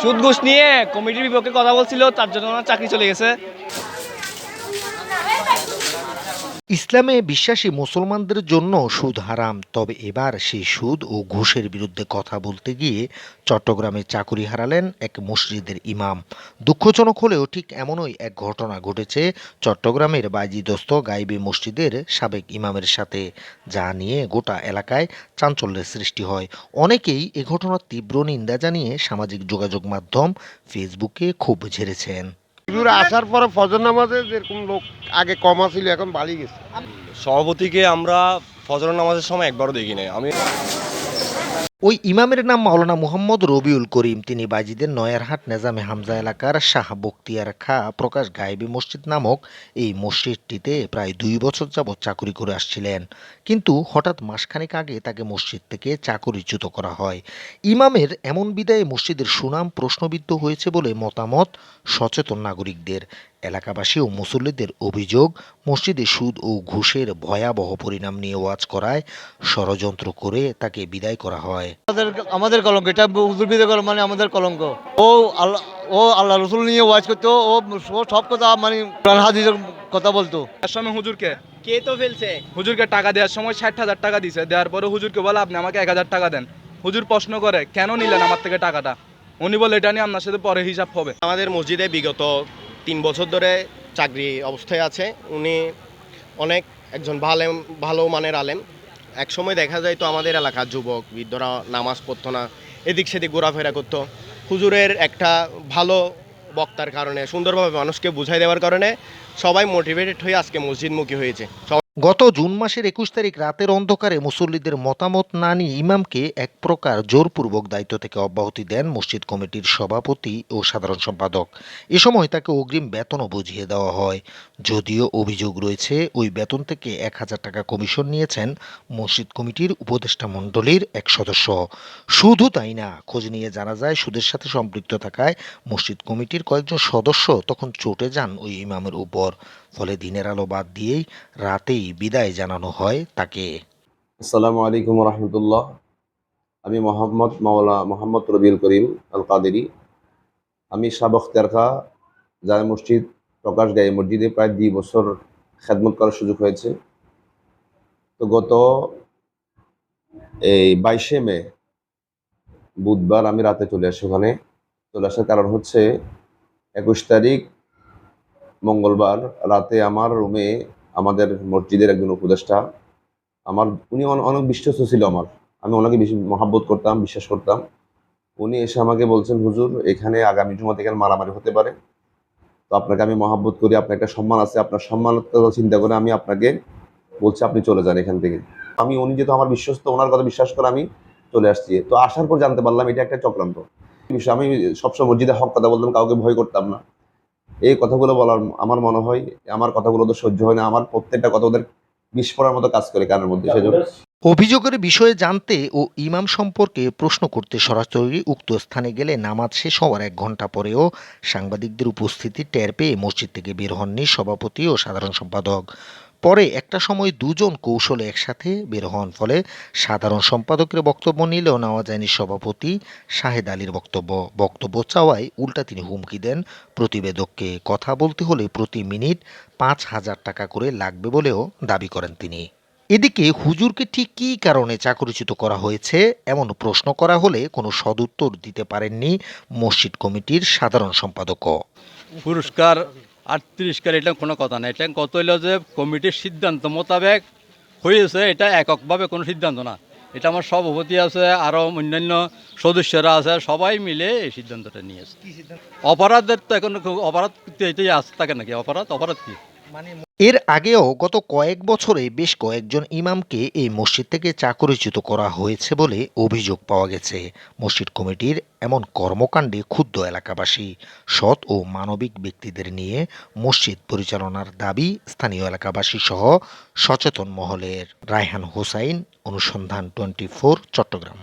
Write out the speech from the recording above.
সুদ ঘুষ নিয়ে কমিটির বিপক্ষে কথা বলছিল তার জন্য চাকরি চলে গেছে। ইসলামে বিশ্বাসী মুসলমানদের জন্য সুদ হারাম। তবে এবার সেই সুদ ও ঘুষের বিরুদ্ধে কথা বলতে গিয়ে চট্টগ্রামে চাকুরি হারালেন এক মসজিদের ইমাম। দুঃখজনক হলেও ঠিক এমনই এক ঘটনা ঘটেছে চট্টগ্রামের বাইজিদস্ত গাইবে মসজিদের সাবেক ইমামের সাথে, যা নিয়ে গোটা এলাকায় চাঞ্চল্যের সৃষ্টি হয়। অনেকেই এ ঘটনার তীব্র নিন্দা জানিয়ে সামাজিক যোগাযোগ মাধ্যম ফেসবুকে ক্ষোভ ঝেড়েছেন। হুজুর আসার পরে ফজর নামাজে যেরকম লোক আগে কম ছিল এখন বাড়ি গেছে। সভাপতিকে আমরা ফজর নামাজের সময় একবারও দেখি নাই। আমি ওই ইমামের নাম মাওলানা মুহাম্মদ রবিউল করিম। তিনি বাজিদের নয়ারহাট নেজামে হামজা এলাকার শাহ বক্তিয়ার খা প্রকাশ গায়েবী মসজিদ নামক এই মসজিদটিতে প্রায় দুই বছর যাবৎ চাকুরি করে আসছিলেন। কিন্তু হঠাৎ মাসখানেক আগে তাকে মসজিদ থেকে চাকুরিচ্যুত করা হয়। ইমামের এমন বিদায়ে মসজিদের সুনাম প্রশ্নবিদ্ধ হয়েছে বলে মতামত সচেতন নাগরিকদের। এলাকাবাসী ও মুসল্লিদের অভিযোগ মসজিদে সুদ ও ঘুষের ভয়াবহ পরিণাম নিয়ে ওয়াজ করায় ষড়যন্ত্র করে তাকে বিদায় করা হয়। আমাদের আমাদের কলঙ্ক এটা হুজুর মানে আমাদের কলঙ্ক। ও আল্লাহ ও আল্লাহ রসুল নিয়ে ওয়াজ করতো ও সব কথা মানে প্রাণ হাদিসের কথা বলতো। সময় হুজুরকে? কে তো ফেলছে? হুজুরকে টাকা দেওয়ার সময় ষাট হাজার টাকা দিছে দেওয়ার পরে হুজুরকে বলে আপনি আমাকে এক হাজার টাকা দেন। হুজুর প্রশ্ন করে কেন নিলেন আমার থেকে টাকাটা? উনি বলে এটা নিয়ে আপনার সাথে পরে হিসাব হবে। আমাদের মসজিদে বিগত তিন বছর ধরে চাকরি অবস্থায় আছে। উনি অনেক একজন ভালো ভালো মানের আলেম। এক সময় দেখা যায় তো আমাদের এলাকার যুবক, বৃদ্ধরা নামাজ পড়তো না, এদিক সেদিক ঘোরাফেরা করতো। হুজুরের একটা ভালো বক্তার কারণে, সুন্দরভাবে মানুষকে বুঝাই দেওয়ার কারণে সবাই মোটিভেটেড হয়ে আজকে মসজিদমুখী হয়েছে। গত জুন মাসের একুশ তারিখ রাতের অন্ধকারে মুসল্লিদের মতামত না নিয়ে ইমামকে এক প্রকার জোরপূর্বক দায়িত্ব থেকে অব্যাহতি দেন মসজিদ কমিটির সভাপতি ও সাধারণ সম্পাদক। এ সময় তাকে অগ্রিম বেতনও বুঝিয়ে দেওয়া হয়। যদিও অভিযোগ রয়েছে, ওই বেতন থেকে এক হাজার টাকা কমিশন নিয়েছেন মসজিদ কমিটির উপদেষ্টা মণ্ডলীর এক সদস্য। শুধু তাই না, খোঁজ নিয়ে জানা যায়, সুদের সাথে সম্পৃক্ত থাকায় মসজিদ কমিটির কয়েকজন সদস্য তখন চটে যান ওই ইমামের উপর। ফলে দিনের আলো বাদ দিয়েই রাতেই বিদায় জানানো হয় তাকে। আসসালামু আলাইকুম রহমতুল্লাহ। আমি মোহাম্মদ মাওলা মোহাম্মদ রবিউল করিম আল কাদেরি আমি সাবখতিয়ার খা জামে মসজিদ প্রকাশ গায়ে মসজিদে প্রায় দুই বছর খেদমত করার সুযোগ হয়েছে। তো গত এই বাইশে মে বুধবার আমি রাতে চলে আসি ওখানে। চলে আসার কারণ হচ্ছে একুশ তারিখ মঙ্গলবার রাতে আমার রুমে আমাদের মসজিদের একজন উপদেষ্টা, আমার, উনি অনেক বিশ্বস্ত ছিল আমার। আমি ওনাকে বেশি মহাব্বত করতাম, বিশ্বাস করতাম। উনি এসে আমাকে বলছেন, হুজুর, এখানে আগামী জুমাতে এখানে মারামারি হতে পারে? তো আপনাকে আমি মহাব্বত করি, আপনার একটা সম্মান আছে, আপনার সম্মানের কথা চিন্তা করে আমি আপনাকে বলছি, আপনি চলে যান এখান থেকে। আমি, উনি যেহেতু আমার বিশ্বস্ত, ওনার কথা বিশ্বাস করে আমি চলে আসছি। তো আসার পর জানতে পারলাম, এটা একটা চক্রান্ত। আমি সবসময় মসজিদে হক কথা বলতাম, কাউকে ভয় করতাম না। এই কথাগুলো বলার আমার মনে হয়, আমার কথাগুলো তো সহ্য হয় না, আমার প্রত্যেকটা কথা ওদের বিস্ফোরণের মতো কাজ করে কানের মধ্যে সেজন্য অভিযোগের বিষয়ে জানতে ও ইমাম সম্পর্কে প্রশ্ন করতে সরাসরি উক্ত স্থানে গেলে নামাজ শেষ হওয়ার এক ঘণ্টা পরেও সাংবাদিকদের উপস্থিতি টের পেয়ে মসজিদ থেকে বের হননি সভাপতি ও সাধারণ সম্পাদক। পরে একটা সময় দুজন কৌশলে একসাথে বের হন, ফলে সাধারণ সম্পাদকের বক্তব্য নিলেও নেওয়া যায়নি সভাপতি শাহেদ আলীর বক্তব্য। বক্তব্য চাওয়ায় উল্টা তিনি হুমকি দেন প্রতিবেদককে। কথা বলতে হলে প্রতি মিনিট পাঁচ হাজার টাকা করে লাগবে বলেও দাবি করেন তিনি। এদিকে হুজুরকে ঠিক কী কারণে চাকরিচ্যুত করা হয়েছে এমন প্রশ্ন করা হলে কোনো সদুত্তর দিতে পারেননি মসজিদ কমিটির সাধারণ সম্পাদকও। পুরস্কার আর কালে এটা কোনো কথা না। এটা কত হইল যে কমিটির সিদ্ধান্ত মোতাবেক হয়েছে এটা এককভাবে কোনো সিদ্ধান্ত না। এটা আমার সভাপতি আছে আরও অন্যান্য সদস্যরা আছে সবাই মিলে এই সিদ্ধান্তটা নিয়েছে। অপরাধের তো এখন খুব- অপরাধ এটাই আসতে থাকে নাকি অপরাধ? অপরাধ কি? এর আগেও গত কয়েক বছরে বেশ কয়েকজন ইমামকে এই মসজিদ থেকে চাকরিচ্যুত করা হয়েছে বলে অভিযোগ পাওয়া গেছে। মসজিদ কমিটির এমন কর্মকাণ্ডে ক্ষুব্ধ এলাকাবাসী। সৎ ও মানবিক ব্যক্তিদের নিয়ে মসজিদ পরিচালনার দাবি স্থানীয় এলাকাবাসী সহ সচেতন মহলের। রায়হান হোসাইন, অনুসন্ধান টোয়েন্টি ফোর, চট্টগ্রাম।